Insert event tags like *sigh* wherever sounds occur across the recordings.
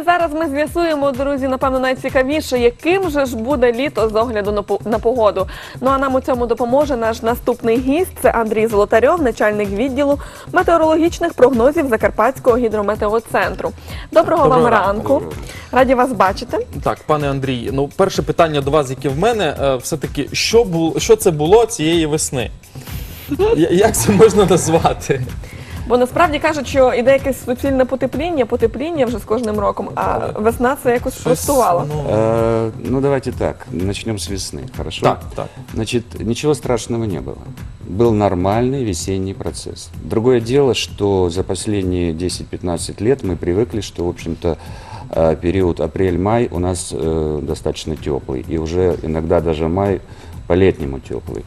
і зараз ми з'ясуємо, друзі, напевно, найцікавіше, яким же ж буде літо з огляду на погоду. Ну а нам у цьому допоможе наш наступний гість. Це Андрій Золотарьов, начальник відділу метеорологічних прогнозів Закарпатського гідрометеоцентру. Доброго, Доброго вам ранку. ранку. Раді вас бачити. Так, пане Андрій, ну перше питання до вас, яке в мене, е, все-таки, що було, що це було цієї весни? Як це можна назвати? Бо насправді кажуть, що іде якесь суцільне потепління, потепління вже з кожним роком, а весна це якось спростувала. ну, Э, Ну, давайте так, начнем с весны, хорошо? так, так. Значит, ничего страшного не было. Был нормальный весенний процесс. Другое дело, что за последние 10-15 лет мы привыкли, что, в общем-то, э, период апрель-май у нас э, достаточно теплый. И уже иногда даже май по-летнему теплый.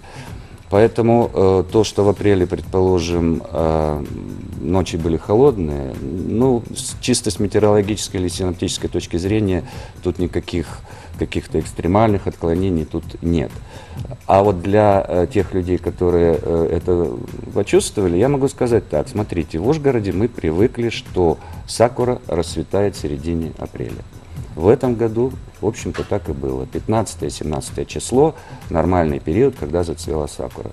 Поэтому э, то, что в апреле, предположим, э, ночи были холодные, ну, с- чисто с метеорологической или синоптической точки зрения, тут никаких каких-то экстремальных отклонений тут нет. А вот для э, тех людей, которые э, это почувствовали, я могу сказать так. Смотрите, в Ужгороде мы привыкли, что сакура расцветает в середине апреля. В этом году, в общем-то, так и было. 15-17 число – нормальный период, когда зацвела сакура.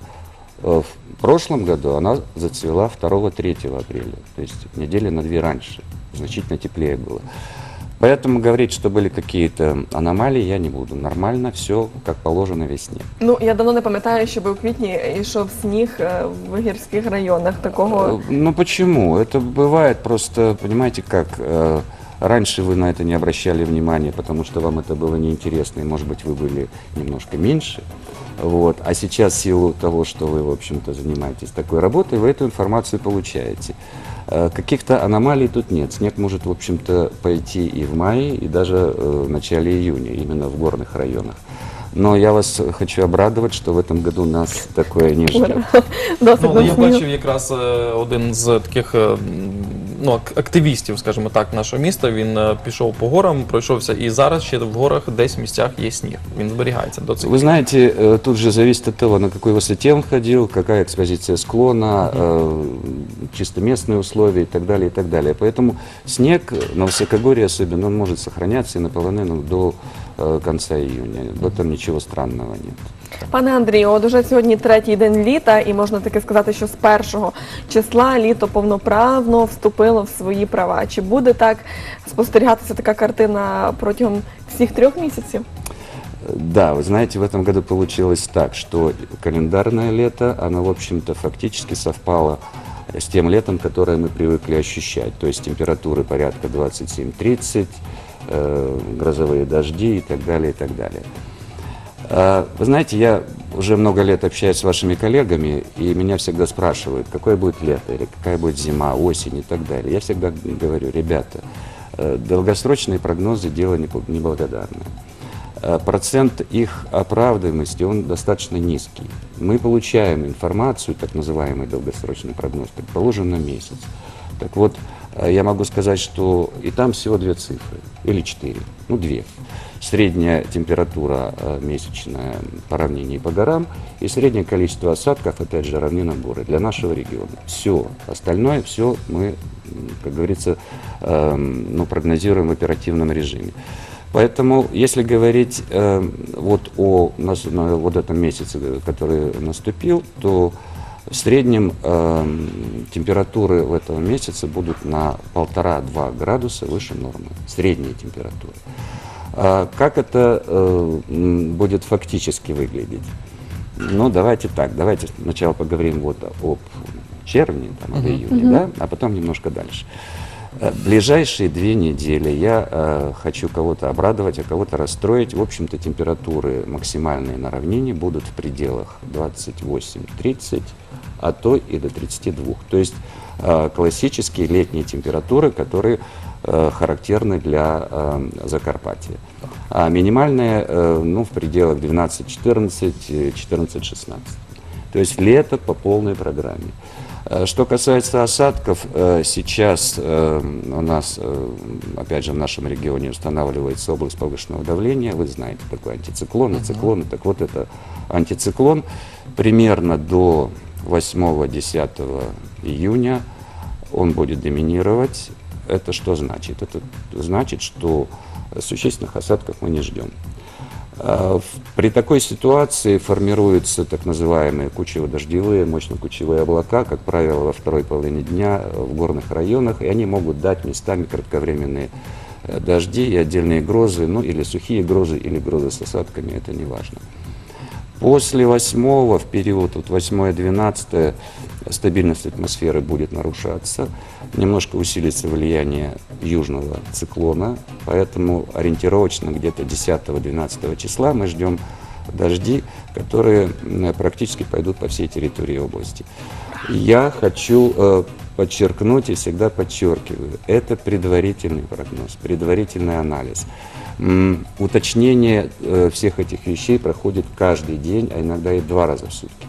Э, В прошлом году она зацвела 2-3 апреля, то есть недели на две раньше. Значительно теплее было. Поэтому говорить, что были какие-то аномалии, я не буду. Нормально, все как положено весне. Ну я давно не пам'ятаю, щоб у квітні йшов сніг е, в гірських районах. Такого Э, Ну почему? Это бывает просто, понимаете, как э, раньше вы на это не обращали внимания, потому что вам это было неинтересно, и, может быть, вы были немножко меньше. Вот. А сейчас в силу того, что вы, в общем-то, занимаетесь такой работой, вы эту информацию получаете. Э, Каких-то аномалий тут нет. Снег может, в общем-то, пойти и в мае, и даже э, в начале июня, именно в горных районах. Но я вас хочу обрадовать, что в этом году нас такое не ждет. досить *laughs* Ну, я бачив якраз е, один з таких ну, ак- активістів, скажімо так, нашого міста. Він е, пішов по горам, пройшовся, і зараз ще в горах десь в місцях є сніг. Він зберігається до цих. Вы знаете, э, тут же зависит от того, на какой высоте он ходил, какая экспозиция склона, э, чисто местные условия и так далее, и так далее. Поэтому снег на высокогорье особенно, он может сохраняться и на полонину до э, конца июня. В этом ничего странного нет. Пане Андрію, от уже сьогодні третій день літа, і можна таки сказати, що з першого числа літо повноправно вступило в свої права. Чи буде так спостерігатися така картина протягом всіх трьох місяців? Да, вы знаете, в этом году получилось так, что календарное лето, оно, в общем-то, фактически совпало с тем летом, которое мы привыкли ощущать. То есть температуры порядка 27-30, э, грозовые дожди и так далее, и так далее. Э, Вы знаете, я уже много лет общаюсь с вашими коллегами, и меня всегда спрашивают, какое будет лето, или какая будет зима, осень и так далее. Я всегда говорю, ребята, э, долгосрочные прогнозы – дело неблагодарное. Э, Процент их оправдываемости, он достаточно низкий. Мы получаем информацию, так называемый долгосрочный прогноз, предположим, на месяц. Так вот, я могу сказать, что и там всего две цифры, или четыре, ну две. Средняя температура э, месячная по равнине по горам, и среднее количество осадков, опять же, равнина горы для нашего региона. Все, остальное все мы, как говорится, эм, ну, прогнозируем в оперативном режиме. Поэтому, если говорить э, вот о нас- на вот этом месяце, э, который наступил, то в среднем эм, температуры в этом месяце будут на полтора-два градуса выше нормы. Средняя температура. А как это э, будет фактически выглядеть? Ну, давайте так, давайте сначала поговорим вот об червне, там, об июне, да, а потом немножко дальше. Э, Ближайшие две недели я э, хочу кого-то обрадовать, а кого-то расстроить. В общем-то, температуры максимальные на равнине будут в пределах 28-30, а то и до 32. То есть э, классические летние температуры, которые э, характерны для э, Закарпатья. А минимальная, э, ну, в пределах 12-14, э, 14-16. То есть лето по полной программе. Что касается осадков, сейчас у нас, опять же, в нашем регионе устанавливается область повышенного давления. Вы знаете, такой антициклон, и циклоны. Так вот, это антициклон примерно до 8-10 июня он будет доминировать Это что значит? Это значит, что существенных осадков мы не ждем. А, При такой ситуации формируются так называемые кучево-дождевые, мощно-кучевые облака, как правило, во второй половине дня в горных районах, и они могут дать местами кратковременные э, дожди и отдельные грозы, ну или сухие грозы, или грозы с осадками, это не важно. После восьмого, в период от 8-12, стабильность атмосферы будет нарушаться, немножко усилится влияние южного циклона, поэтому ориентировочно где-то 10-12 числа мы ждем дожди, которые практически пойдут по всей территории области. Я хочу э, подчеркнуть и всегда подчеркиваю, это предварительный прогноз, предварительный анализ. М, Уточнение э, всех этих вещей проходит каждый день, а иногда и два раза в сутки.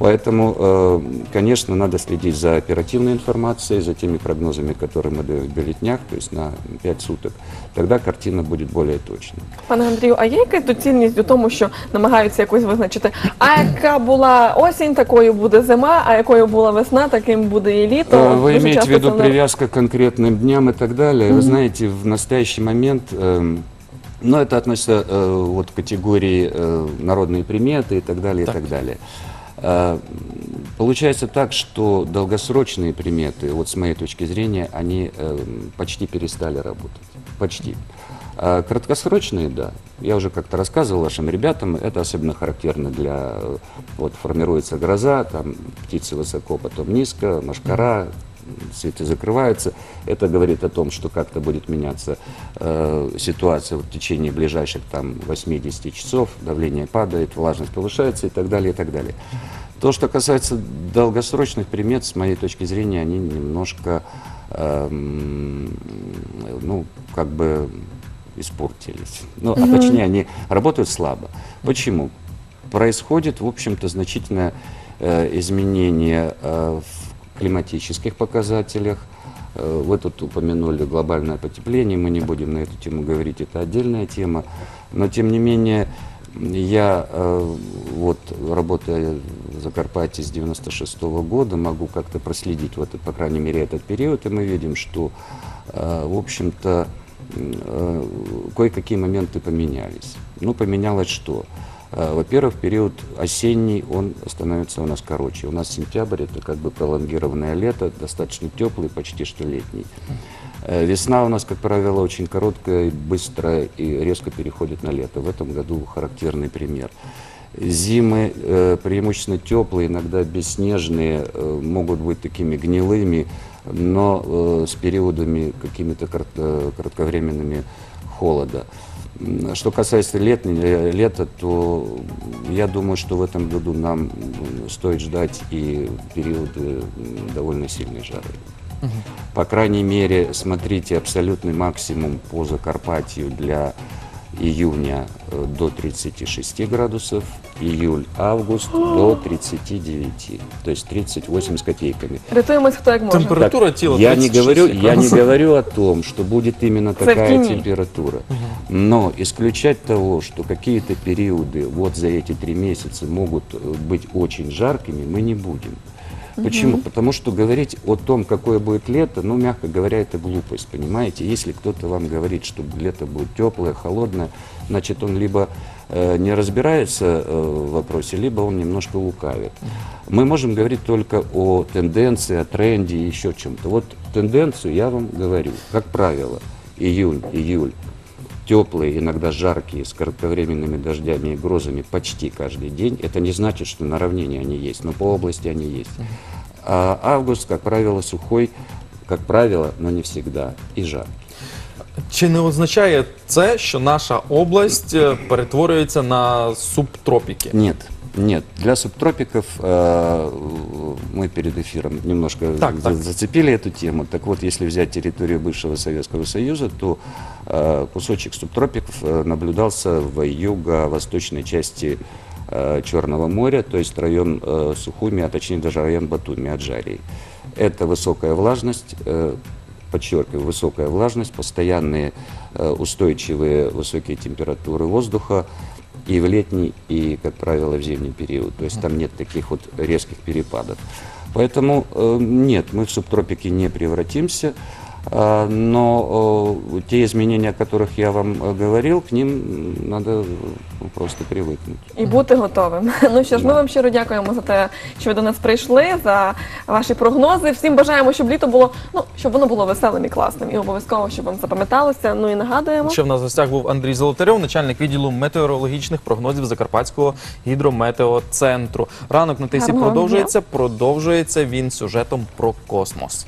Поэтому, э, конечно, надо следить за оперативной информацией, за теми прогнозами, которые мы даем в бюллетнях, то есть на 5 суток. Тогда картина будет более точной. Пане Андрію, а є якась доцільність у тому, що намагаються якось визначити, а яка була осінь, такою буде зима, а якою була весна, таким буде і літо. Э, Вы Дуже имеете в часто виду це не- привязка к конкретным дням и так далее. Вы знаете, в настоящий момент, ну, это относится э, вот к категории э, народные приметы и так далее, Так. и так далее. Э, Получается так, что долгосрочные приметы, вот с моей точки зрения, они эм, почти перестали работать. Почти. А краткосрочные, да. Я уже как-то рассказывал вашим ребятам, это особенно характерно для, э, вот формируется гроза, там птицы высоко, потом низко, машкара, цветы закрываются. Это говорит о том, что как-то будет меняться э, ситуация в течение ближайших там 80 часов, давление падает, влажность повышается и так далее, и так далее. То, что касается долгосрочных примет, с моей точки зрения, они немножко, эм, ну, как бы испортились. Ну, а точнее, они работают слабо. Почему? Происходит, в общем-то, значительное э, изменение э, в климатических показателях. Э, Вы тут упомянули глобальное потепление, мы не будем на эту тему говорить, это отдельная тема. Но, тем не менее, я, э, вот, работая в Закарпатье с 96 года, могу как-то проследить, вот, по крайней мере, этот период, и мы видим, что, э, в общем-то, кое-какие моменты поменялись. Ну, поменялось что? Э, Во-первых, период осенний, он становится у нас короче. У нас сентябрь, это как бы пролонгированное лето, достаточно теплый, почти что летний. Э, Весна у нас, как правило, очень короткая, быстрая и резко переходит на лето. В этом году характерный пример. Зимы э, преимущественно теплые, иногда бесснежные, э, могут быть такими гнилыми, но э, с периодами какими-то корот- э, кратковременными холода. Что касается летни- э, лета, то я думаю, что в этом году нам стоит ждать и периоды довольно сильной жары. По крайней мере, смотрите, абсолютный максимум по Закарпатью для июня э, до 36 градусов, июль-август до 39, то есть 38 с копейками. Хто як може. Температура тіла я не 36 говорю, я не градусов. говорю о том, что будет именно такая температура. Но исключать того, что какие-то периоды вот за эти три месяца могут э, быть очень жаркими, мы не будем. Почему? Потому что говорить о том, какое будет лето, ну, мягко говоря, это глупость, понимаете? Если кто-то вам говорит, что лето будет теплое, холодное, значит, он либо э, не разбирается э, в вопросе, либо он немножко лукавит. Мы можем говорить только о тенденции, о тренде и еще чем-то. Вот тенденцию я вам говорю. Как правило, июнь, июль, теплые, иногда жаркие, с кратковременными дождями и грозами почти каждый день. Это не значит, что на равнине они есть, но по области они есть. А август, как правило, сухой, как правило, но не всегда, и жаркий. Чи не означає це, що наша область е, перетворюється на субтропіки? Нет, нет. Для субтропиков э, мы перед эфиром немножко Так, за- так. зацепили эту тему. Так вот, если взять территорию бывшего Советского Союза, то э, кусочек субтропиков э, наблюдался в юго-восточной части э, Черного моря, то есть район э, Сухуми, а точнее даже район Батуми, Аджарии. Это высокая влажность, э, подчеркиваю, высокая влажность, постоянные э, устойчивые высокие температуры воздуха и в летний, и, как правило, в зимний период. То есть там нет таких вот резких перепадов. Поэтому э, нет, мы в субтропики не превратимся. А, Но э, те изменения, о которых я вам э, говорил, к ним м, надо э, просто привыкнуть. І бути готовим. *laughs* Ну що ж, ми вам щиро дякуємо за те, що ви до нас прийшли, за ваші прогнози. Всім бажаємо, щоб літо було, ну щоб воно було веселим і класним. І обов'язково, щоб вам запам'яталося. Ну і нагадуємо. Ще в нас в гостях був Андрій Золотарьов, начальник відділу метеорологічних прогнозів Закарпатського гідрометеоцентру. Ранок на тисі Гарного продовжується. Продовжується він сюжетом про космос.